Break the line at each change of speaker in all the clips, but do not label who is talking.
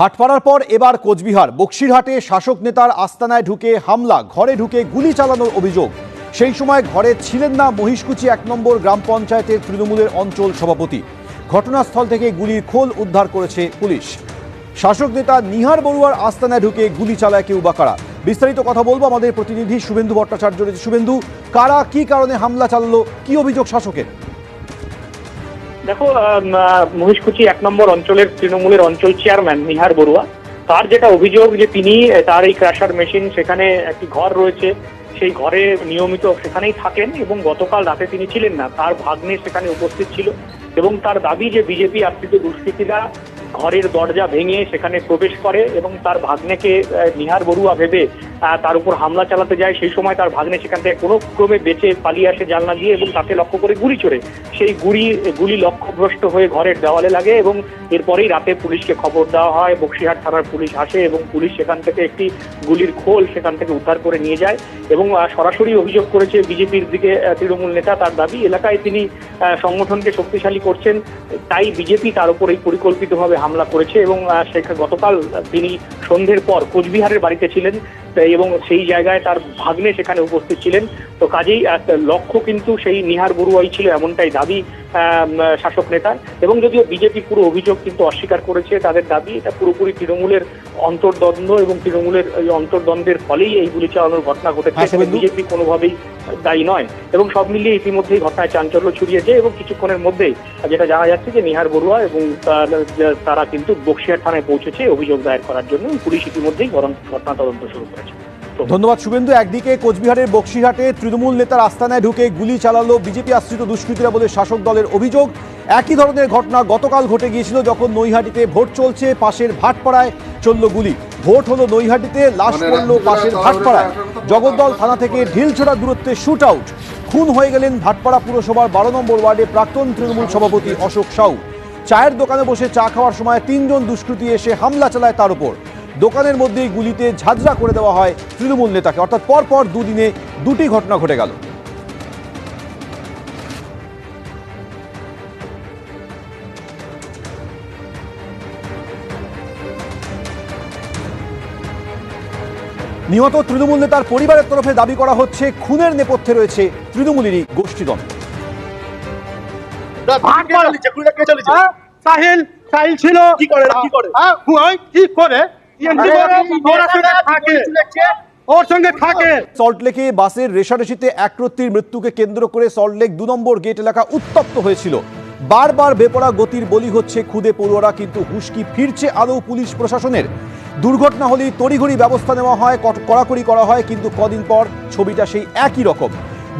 ভাটপাড়ার পর এবার কোচবিহার। বক্সিরহাটে শাসক নেতার আস্তানায় ঢুকে হামলা, ঘরে ঢুকে গুলি চালানোর অভিযোগ। সেই সময় ঘরে ছিলেন না মহিষকুচি এক নম্বর গ্রাম পঞ্চায়েতের তৃণমূলের অঞ্চল সভাপতি। ঘটনাস্থল থেকে গুলির খোল উদ্ধার করেছে পুলিশ। শাসক নেতা নিহার বড়ুয়ার আস্তানায় ঢুকে গুলি চালায় কেউ বা কারা? বিস্তারিত কথা বলব আমাদের প্রতিনিধি শুভেন্দু ভট্টাচার্য রয়েছে। শুভেন্দু, কারা, কি কারণে হামলা চালালো? কি অভিযোগ শাসকের?
দেখো মহিষকুচি এক নম্বর অঞ্চলের, তৃণমূলের অঞ্চল চেয়ারম্যান নিহার বড়ুয়া। তার যেটা অভিযোগ যে তিনি তার এই ক্র্যাশার মেশিন সেখানে একটি ঘর রয়েছে। সেই ঘরে নিয়মিত সেখানেই থাকেন এবং গতকাল রাতে তিনি ছিলেন না। তার ভাগ্নে সেখানে উপস্থিত ছিল এবং তার দাবি যে বিজেপি আশ্রিত দুষ্কৃতীরা ঘরের দরজা ভেঙে সেখানে প্রবেশ করে এবং তার ভাগ্নেকে নিহার বড়ুয়া ভেবে তার উপর হামলা চালাতে যায়, সেই সময় তার ভাগ্নে সেখান থেকে কোনো ক্রমে বেঁচে পালিয়ে আসে জানলা দিয়ে এবং তাকে লক্ষ্য করে গুলি চড়ে। সেই গুলি গুলি লক্ষ্যভ্রষ্ট হয়ে ঘরের দেওয়ালে লাগে এবং এরপরেই রাতে পুলিশকে খবর দেওয়া হয়। বক্সিহাট থানার পুলিশ আসে এবং পুলিশ সেখান থেকে একটি গুলির খোল সেখান থেকে উদ্ধার করে নিয়ে যায় এবং সরাসরি অভিযোগ করেছে বিজেপির দিকে তৃণমূল নেতা তার দাবি, এলাকায় তিনি সংগঠনকে শক্তিশালী করছেন, তাই বিজেপি তার উপর এই পরিকল্পিতভাবে হামলা করেছে এবং সেখানে গতকাল তিনি সন্ধ্যের পর কোচবিহারের বাড়িতে ছিলেন। তাই এবং সেই জায়গায় তার ভাগ্নে সেখানে উপস্থিত ছিলেন। তো কাজেই লক্ষ্য কিন্তু সেই নিহার বড়ুয়াই ছিল এমনটাই দাবি আহ, শাসক নেতার। এবং যদিও বিজেপি পুরো অভিযোগ কিন্তু অস্বীকার করেছে তাদের দাবি এটা পুরোপুরি তৃণমূলের অন্তর্দ্বন্দ্ব এবং তৃণমূলের এই অন্তর্দ্বন্দ্বের ফলেই এই গুলি চালানোর ঘটনা ঘটেছে। বিজেপি কোনোভাবেই দায়ী নয়। এবং সব মিলিয়ে ইতিমধ্যেই ঘটনায় চাঞ্চল্য ছড়িয়েছে এবং কিছুক্ষণের মধ্যেই যেটা জানা যাচ্ছে যে নিহার বড়ুয়া এবং তারা কিন্তু বক্সিয়ার থানায় পৌঁছেছে অভিযোগ দায়ের করার জন্য। পুলিশ ইতিমধ্যেই ঘটনা ঘটনা তদন্ত শুরু করেছে।
ধন্যবাদ শুভেন্দু। একদিকে কোচবিহারের বক্সিরহাটে তৃণমূল নেতার আস্তানায় ঢুকে গুলি চালালো বিজেপি আশ্রিত দুষ্কৃতীরা বলে শাসক দলের অভিযোগ। একই ধরনের ঘটনা গতকাল ঘটে গিয়েছিল যখন নৈহাটিতে ভোট চলছে পাশের ভাটপাড়ায় চলল গুলি। ভোট হলো নৈহাটিতে লাশ পড়ল পাশের ভাটপাড়ায়। জগদ্দল থানা থেকে ঢিলছোড়া দূরত্বে শুট আউট খুন হয়ে গেলেন ভাটপাড়া পুরসভার বারো নম্বর ওয়ার্ডে প্রাক্তন তৃণমূল সভাপতি অশোক সাউ। চায়ের দোকানে বসে চা খাওয়ার সময় তিনজন দুষ্কৃতী এসে হামলা চালায় তার উপর। দোকানের মধ্যেই গুলিতে ঝাঁঝরা করে দেওয়া হয় তৃণমূল নেতাকে। অর্থাৎ পরপর দুদিনে দুটি ঘটনা ঘটে গেল। নিহত তৃণমূল নেতার পরিবারের তরফে দাবি করা হচ্ছে খুনের নেপথ্যে রয়েছে তৃণমূলেরই গোষ্ঠীদ্বন্দ্ব।
হ্যাঁ, সাহিল সাহিল ছিল।
কি করে কি করে?
করে ওর সঙ্গে থাকে।
সল্টলেকে বাসের রেশারেশিতে একরত্তির মৃত্যুকে কেন্দ্র করে সল্টলেক দু নম্বর গেট এলাকা উত্তপ্ত হয়েছিল। বারবার বেপরা গতির বলি হচ্ছে খুদে পড়ুয়ারা কিন্তু হুশকি ফিরছে আদৌ পুলিশ প্রশাসনের। দুর্ঘটনা হলেই তড়িঘড়ি ব্যবস্থা নেওয়া হয় কড়াকড়ি করা হয় কিন্তু কদিন পর ছবিটা সেই একই রকম।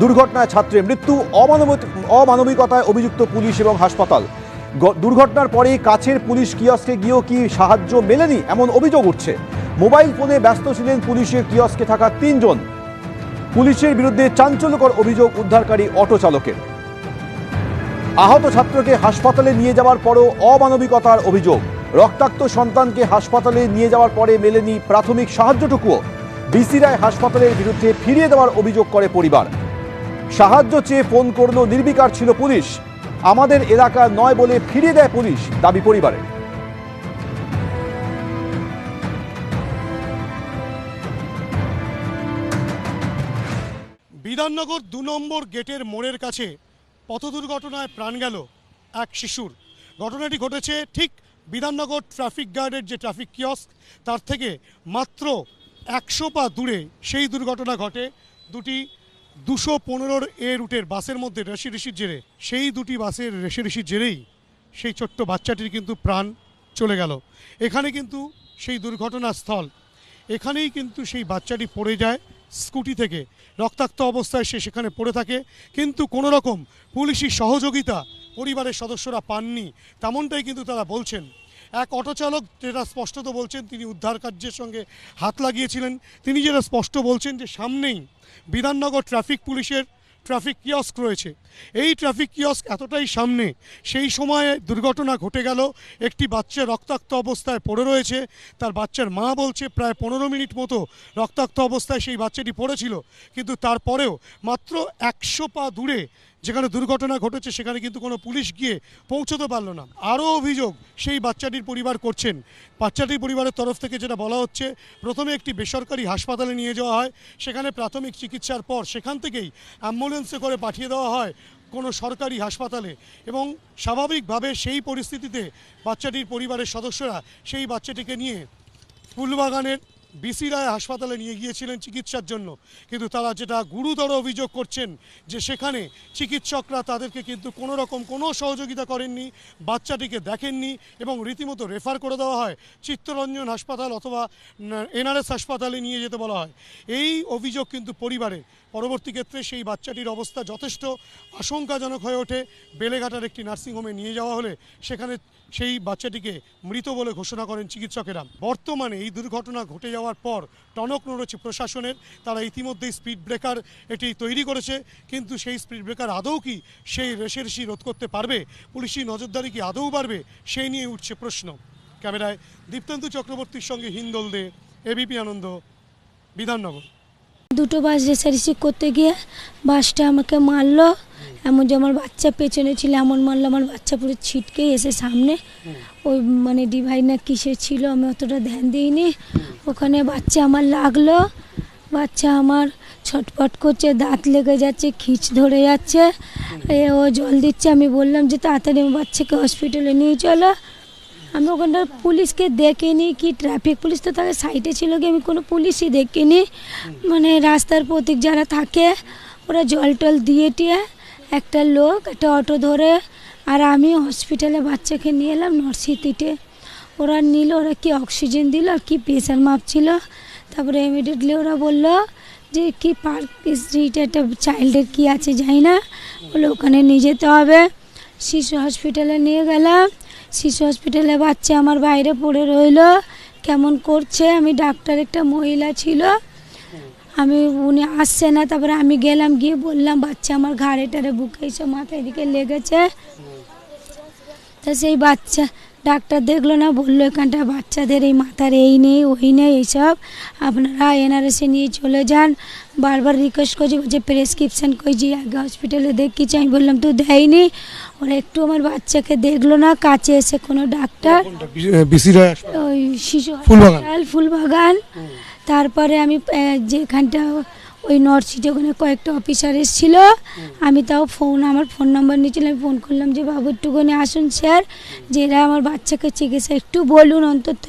দুর্ঘটনায় ছাত্রের মৃত্যু অমানবিক অমানবিকতায় অভিযুক্ত পুলিশ এবং হাসপাতাল। দুর্ঘটনার পরেই কাছের পুলিশ কিয়স্কে গিয়েও কি সাহায্য মেলেনি? এমন অভিযোগ উঠছে। মোবাইল ফোনে ব্যস্ত ছিলেন পুলিশের কিয়স্কে থাকা তিনজন। পুলিশের বিরুদ্ধে চাঞ্চল্যকর অভিযোগ উদ্ধারকারী অটো চালকের। আহত ছাত্রকে হাসপাতালে নিয়ে যাওয়ার পরও অমানবিকতার অভিযোগ। রক্তাক্ত সন্তানকে হাসপাতালে নিয়ে যাওয়ার পরে মেলেনি প্রাথমিক সাহায্যটুকুও। বিসি রায় হাসপাতালের বিরুদ্ধে ফিরিয়ে দেওয়ার অভিযোগ করে পরিবার। সাহায্য চেয়ে ফোন করল নির্বিকার ছিল পুলিশ। আমাদের এলাকা নয় বলে ফিরিয়ে দেয় পুলিশ দাবি পরিবারের
বিধাননগর দু নম্বর গেটের মোড়ের কাছে পথ দুর্ঘটনায় প্রাণ গেল এক শিশুর। ঘটনাটি ঘটেছে ঠিক বিধাননগর ট্রাফিক গার্ডের যে ট্রাফিক কিয়স্ক, তার থেকে মাত্র একশো পা দূরে সেই দুর্ঘটনা ঘটে। দুটি দুশো পনেরোর এ রুটের বাসের মধ্যে রেশির জেরে, সেই দুটি বাসের রেশির জেরেই সেই ছোট্ট বাচ্চাটির কিন্তু প্রাণ চলে গেল। এখানে কিন্তু সেই দুর্ঘটনাস্থল, এখানেই কিন্তু সেই বাচ্চাটি পড়ে যায় স্কুটি থেকে। রক্তাক্ত অবস্থায় সে সেখানে পড়ে থাকে, কিন্তু কোনো রকম পুলিশি সহযোগিতা পরিবারের সদস্যরা পাননি। তেমনটাই কিন্তু তারা বলছেন এক অটো চালক যেটা স্পষ্টত বলছেন, তিনি উদ্ধার কার্যের সঙ্গে হাত লাগিয়েছিলেন। তিনি যেটা স্পষ্ট বলছেন যে, সামনেই বিধাননগর ট্রাফিক পুলিশের ট্রাফিক কিয়স্ক রয়েছে। এই ট্রাফিক কিয়স্ক এতটাই সামনে, সেই সময়ে দুর্ঘটনা ঘটে গেল। একটি বাচ্চা রক্তাক্ত অবস্থায় পড়ে রয়েছে। তার বাচ্চার মা বলছে, প্রায় পনেরো মিনিট মতো রক্তাক্ত অবস্থায় সেই বাচ্চাটি পড়েছিল। কিন্তু তারপরেও মাত্র একশো পা দূরে যেখানে দুর্ঘটনা ঘটেছে, সেখানে কিন্তু কোনো পুলিশ গিয়ে পৌঁছতে পারল না। আরও অভিযোগ, সেই বাচ্চাটির পরিবার করছেন। বাচ্চাটির পরিবারের তরফ থেকে যেটা বলা হচ্ছে, প্রথমে একটি বেসরকারি হাসপাতালে নিয়ে যাওয়া হয়, সেখানে প্রাথমিক চিকিৎসার পর সেখান থেকেই অ্যাম্বুলেন্সে করে পাঠিয়ে দেওয়া হয় কোনো সরকারি হাসপাতালে। এবং স্বাভাবিকভাবে সেই পরিস্থিতিতে বাচ্চাটির পরিবারের সদস্যরা সেই বাচ্চাটিকে নিয়ে ফুলবাগানের বিসি রায় হাসপাতালে নিয়ে গিয়েছিলেন চিকিৎসার জন্য। কিন্তু তারা যেটা গুরুতর অভিযোগ করছেন যে সেখানে চিকিৎসকরা তাদেরকে কিন্তু কোনো রকম কোনো সহযোগিতা করেননি, বাচ্চাটিকে দেখেননি এবং রীতিমতো রেফার করে দেওয়া হয়, চিত্তরঞ্জন হাসপাতাল অথবা এনআরএস হাসপাতালে নিয়ে যেতে বলা হয়। এই অভিযোগ কিন্তু পরিবারের পরবর্তী ক্ষেত্রে সেই বাচ্চাটির অবস্থা যথেষ্ট আশঙ্কাজনক হয়ে ওঠে। বেলেঘাটার একটি নার্সিংহোমে নিয়ে যাওয়া হলে সেখানে সেই বাচ্চাটিকে মৃত বলে ঘোষণা করেন চিকিৎসকেরা। বর্তমানে এই দুর্ঘটনা ঘটে যাওয়ার পর টনক নড়েছে প্রশাসনের। তারা ইতিমধ্যেই স্পিড ব্রেকার এটি তৈরি করেছে। কিন্তু সেই স্পিড ব্রেকার আদৌ কি সেই রেশারেশি রোধ করতে পারবে? পুলিশি নজরদারি কি আদৌ বাড়বে? সেই নিয়ে উঠছে প্রশ্ন। ক্যামেরায় দীপ্তেন্দু চক্রবর্তীর সঙ্গে হিন্দল দে এবিপি আনন্দ, বিধাননগর।
দুটো বাস রেসারেসি করতে গিয়ে বাসটা আমাকে মারলো। এমন যে আমার বাচ্চা পেছনে ছিল এমন মারলো আমার বাচ্চা পুরো ছিটকে এসে সামনে। ওই মানে ডিভাইড না কিসের ছিল আমি অতটা ধ্যান দিইনি। ওখানে বাচ্চা আমার লাগল বাচ্চা আমার ছটপট করছে দাঁত লেগে যাচ্ছে খিচ ধরে যাচ্ছে। এ ও জল দিচ্ছে আমি বললাম যে তাড়াতাড়ি আমার বাচ্চাকে হসপিটালে নিয়ে চলো। আমি ওখানটার পুলিশকে দেখিনি কি ট্রাফিক পুলিশ তো তাকে সাইডে ছিল কি আমি কোনো পুলিশই দেখিনি। মানে রাস্তার প্রতীক যারা থাকে ওরা জল টল দিয়ে টিয়ে একটা লোক, একটা অটো ধরে, আর আমি হসপিটালে বাচ্চাকে নিয়ে এলাম নরসিটিতে ওরা নিল, ওরা কি অক্সিজেন দিল, আর কি প্রেশার মাপছিল তারপরে ইমিডিয়েটলি ওরা বলল যে, কি পার্ক স্ট্রিট একটা চাইল্ডের কি আছে জানি না। বলে ওখানে নিয়ে যেতে হবে। শিশু হসপিটালে নিয়ে গেলাম। শিশু হসপিটালে বাচ্চা আমার বাইরে পড়ে রইল। কেমন করছে? আমি ডাক্তার একটা মহিলা ছিল। আমি উনি আসছে না তারপরে আমি গেলাম গিয়ে বললাম বাচ্চা আমার ঘাড়ে টাড়ে বুকে এসে মাথায় দিকে লেগেছে। তা সেই বাচ্চা ডাক্তার দেখল না বলল এখানটা বাচ্চাদের এই মাথার এই নেই ওই নেই এইসব। আপনারা এনআরএসে নিয়ে চলে যান। বারবার রিকোয়েস্ট করছি বলছে প্রেসক্রিপশান করছি আগে হসপিটালে দেখিয়েছি। আমি বললাম তো দেয়নি। ওরা একটু আমার বাচ্চাকে দেখল না কাছে এসে কোনো ডাক্তার ওই শিশু
ফুলবাগান?
তারপরে আমি যেখানটা ওই নর্সিটে ওখানে কয়েকটা অফিসার এসেছিল। আমি তাও ফোন আমার ফোন নাম্বার নিয়েছিলাম আমি ফোন করলাম যে বাবু একটুখানি আসুন স্যার যে এরা আমার বাচ্চাকে চিকিৎসা একটু বলুন অন্তত।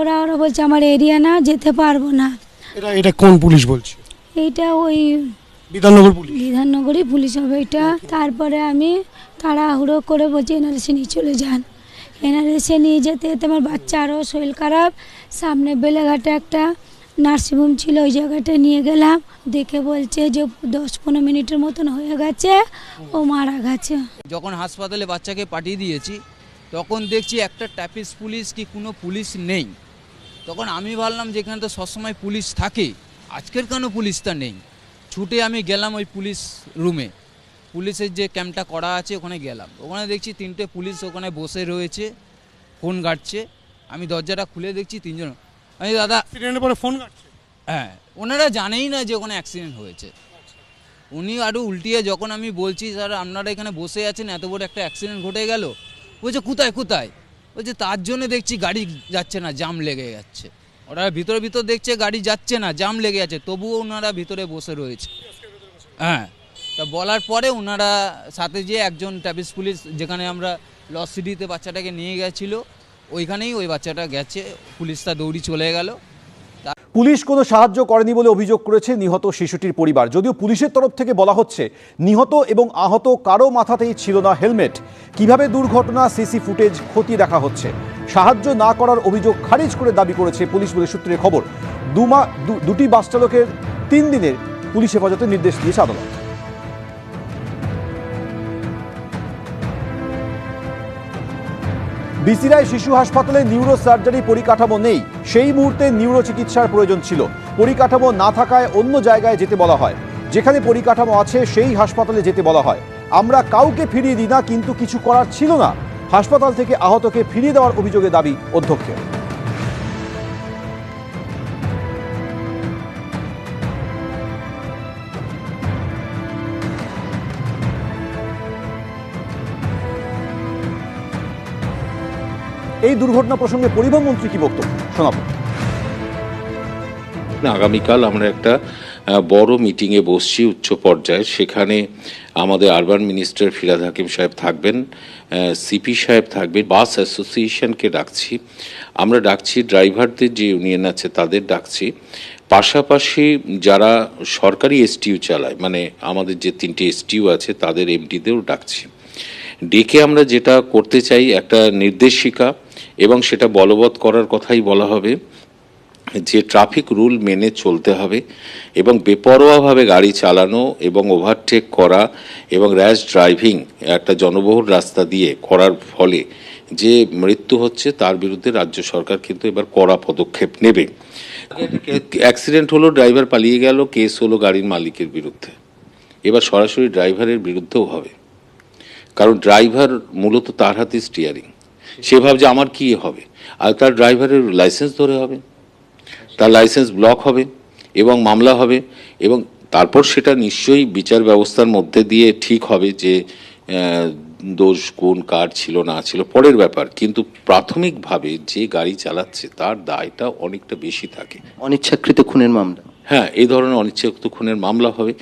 ওরা ওরা বলছে আমার এরিয়া না যেতে পারব না।
এটা এটা কোন পুলিশ বলছে?
এইটা ওই
বিধাননগর পুলিশ।
বিধাননগরই পুলিশ হবে এটা। তারপরে আমি তাড়াহুড়ো করে বলছি এনআরএসে নিয়ে চলে যান। এনআরএসে নিয়ে যেতে যেতে আমার বাচ্চা আরও শরীর খারাপ। সামনে বেলেঘাটে একটা নার্সিংহোম ছিল, ওই জায়গাটা নিয়ে গেলাম। দেখে বলছে যে দশ পনেরো মিনিটের মতন হয়ে গেছে, ও মারা গেছে।
যখন হাসপাতালে বাচ্চাকে পাঠিয়ে দিয়েছি, তখন দেখছি একটা ট্যাপিস পুলিশ কি কোনো পুলিশ নেই। তখন আমি ভাবলাম যে এখানে তো সবসময় পুলিশ থাকে, আজকের কেন পুলিশটা নেই? ছুটে আমি গেলাম ওই পুলিশ রুমে পুলিশের যে ক্যাম্পটা করা আছে ওখানে গেলাম। ওখানে দেখছি তিনটে পুলিশ ওখানে বসে রয়েছে ফোন ঘাটছে। আমি দরজাটা খুলে দেখছি তিনজন। আমি দাদা
অ্যাক্সিডেন্টের পরে ফোন কাটছে
হ্যাঁ ওনারা জানেই না যে ওখানে অ্যাক্সিডেন্ট হয়েছে। উনি আরও উল্টিয়ে যখন আমি বলছি স্যার আপনারা এখানে বসে আছেন এত বড় একটা অ্যাক্সিডেন্ট ঘটে গেল। বলছে কোথায় কোথায়? বলছে তার জন্য দেখছি গাড়ি যাচ্ছে না জাম লেগে যাচ্ছে। ওরা ভিতরে ভিতর দেখছে গাড়ি যাচ্ছে না জাম লেগে যাচ্ছে। তবুও ওনারা ভিতরে বসে রয়েছে। হ্যাঁ। তা বলার পরে ওনারা সাথে যে একজন ট্রাফিক পুলিশ যেখানে আমরা লস সিটিতে বাচ্চাটাকে নিয়ে গেছিল, ওইখানেই ওই বাচ্চাটা গেছে, পুলিশটা দৌড়ি চলে গেল।
পুলিশ কোনো সাহায্য করেনি বলে অভিযোগ করেছে নিহত শিশুটির পরিবার। যদিও পুলিশের তরফ থেকে বলা হচ্ছে, নিহত এবং আহত কারও মাথাতেই ছিল না হেলমেট। কীভাবে দুর্ঘটনা সিসি ফুটেজ খতিয়ে দেখা হচ্ছে? সাহায্য না করার অভিযোগ খারিজ করে দাবি করেছে পুলিশ বলে সূত্রে খবর। দুমা দুটি বাস চালকের তিন দিনের পুলিশ হেফাজতের নির্দেশ দিয়েছে আদালত। বিসিরায় শিশু হাসপাতালে নিউরো সার্জারি পরিকাঠামো নেই। সেই মুহূর্তে নিউরো চিকিৎসার প্রয়োজন ছিল। পরিকাঠামো না থাকায় অন্য জায়গায় যেতে বলা হয়। যেখানে পরিকাঠামো আছে, সেই হাসপাতালে যেতে বলা হয়। আমরা কাউকে ফিরিয়ে দিই না, কিন্তু কিছু করার ছিল না। হাসপাতাল থেকে আহতকে ফিরিয়ে দেওয়ার অভিযোগে দাবি অধ্যক্ষের। এই দুর্ঘটনা প্রসঙ্গে পরিবহন মন্ত্রী কি বক্তব্য? শোনাবো।
আগামীকাল আমরা একটা বড় মিটিংয়ে বসছি উচ্চ পর্যায়ে। সেখানে আমাদের আরবান মিনিস্টার ফিরাদ হাকিম সাহেব থাকবেন সিপি সাহেব থাকবেন বাস অ্যাসোসিয়েশনকে ডাকছি। আমরা ডাকছি ড্রাইভারদের যে ইউনিয়ন আছে তাদের ডাকছি। পাশাপাশি যারা সরকারি এসটিউ চালায় মানে আমাদের যে তিনটে এসটিউ আছে তাদের এমডিদেরও ডাকছি। ডেকে আমরা যেটা করতে চাই, একটা নির্দেশিকা এবং সেটা বলবৎ করার কথাই বলা হবে যে ট্রাফিক রুল মেনে চলতে হবে এবং বেপরোয়াভাবে গাড়ি চালানো এবং ওভারটেক করা এবং র্যাশ ড্রাইভিং একটা জনবহুল রাস্তা দিয়ে করার ফলে যে মৃত্যু হচ্ছে তার বিরুদ্ধে রাজ্য সরকার কিন্তু এবার কড়া পদক্ষেপ নেবে। অ্যাক্সিডেন্ট হলো, ড্রাইভার পালিয়ে গেল, কেস হলো গাড়ির মালিকের বিরুদ্ধে। এবার সরাসরি ড্রাইভারের বিরুদ্ধেও হবে। কারণ ড্রাইভার মূলত তার হাতে স্টিয়ারিং সে ভাবছে আমার কি হবে? আর তার ড্রাইভারের লাইসেন্স ধরে হবে তার লাইসেন্স ব্লক হবে এবং মামলা হবে এবং তারপর সেটা নিশ্চয়ই বিচার ব্যবস্থার মধ্যে দিয়ে ঠিক হবে যে আহ, দোষ কোন কার ছিল না ছিল পরের ব্যাপার। কিন্তু প্রাথমিকভাবে যে গাড়ি চালাচ্ছে তার দায়টা অনেকটা বেশি থাকে।
অনিচ্ছাকৃত খুনের মামলা।
হ্যাঁ এই ধরনের অনিচ্ছাকৃত খুনের মামলা হবে।